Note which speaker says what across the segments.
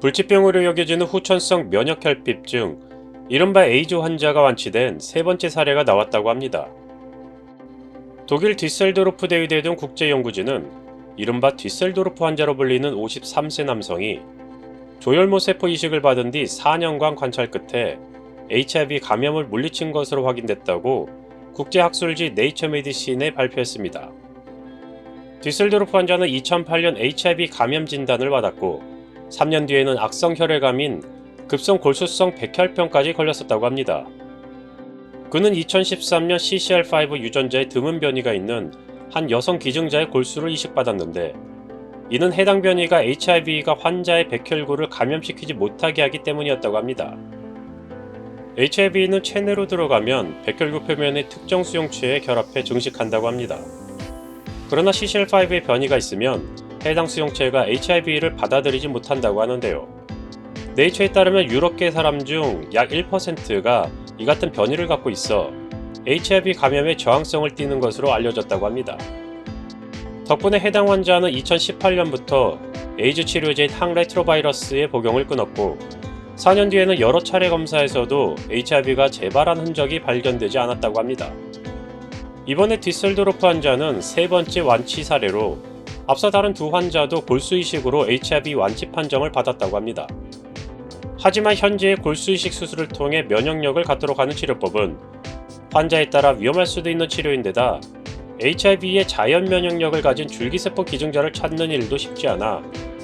Speaker 1: 불치병으로 여겨지는 후천성 면역결핍증, 이른바 에이즈 환자가 완치된 세 번째 사례가 나왔다고 합니다. 독일 디셀도르프 대의대 등 국제연구진은 이른바 디셀도르프 환자로 불리는 53세 남성이 조혈모 세포 이식을 받은 뒤 4년간 관찰 끝에 HIV 감염을 물리친 것으로 확인됐다고 국제학술지 네이처 메디신에 발표했습니다. 디셀도르프 환자는 2008년 HIV 감염 진단을 받았고 3년 뒤에는 악성 혈액암인 급성 골수성 백혈병까지 걸렸었다고 합니다. 그는 2013년 CCR5 유전자의 드문 변이가 있는 한 여성 기증자의 골수를 이식받았는데 이는 해당 변이가 HIV가 환자의 백혈구를 감염시키지 못하게 하기 때문이었다고 합니다. HIV는 체내로 들어가면 백혈구 표면의 특정 수용체에 결합해 증식한다고 합니다. 그러나 CCL5의 변이가 있으면 해당 수용체가 HIV를 받아들이지 못한다고 하는데요. 네이처에 따르면 유럽계 사람 중 약 1%가 이 같은 변이를 갖고 있어 HIV 감염에 저항성을 띠는 것으로 알려졌다고 합니다. 덕분에 해당 환자는 2018년부터 에이즈 치료제인 항레트로바이러스의 복용을 끊었고 4년 뒤에는 여러 차례 검사에서도 HIV가 재발한 흔적이 발견되지 않았다고 합니다. 이번에 디셀도르프 환자는 세 번째 완치 사례로 앞서 다른 두 환자도 골수 이식으로 HIV 완치 판정을 받았다고 합니다. 하지만 현재의 골수 이식 수술을 통해 면역력을 갖도록 하는 치료법은 환자에 따라 위험할 수도 있는 치료인데다 HIV의 자연 면역력을 가진 줄기세포 기증자를 찾는 일도 쉽지 않아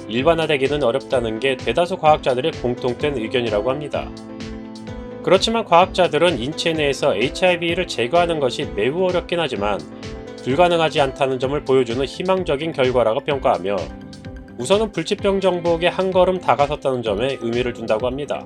Speaker 1: 일반화되기는 어렵다는 게 대다수 과학자들의 공통된 의견이라고 합니다. 그렇지만 과학자들은 인체 내에서 HIV를 제거하는 것이 매우 어렵긴 하지만 불가능하지 않다는 점을 보여주는 희망적인 결과라고 평가하며 우선은 불치병 정복에 한 걸음 다가섰다는 점에 의미를 둔다고 합니다.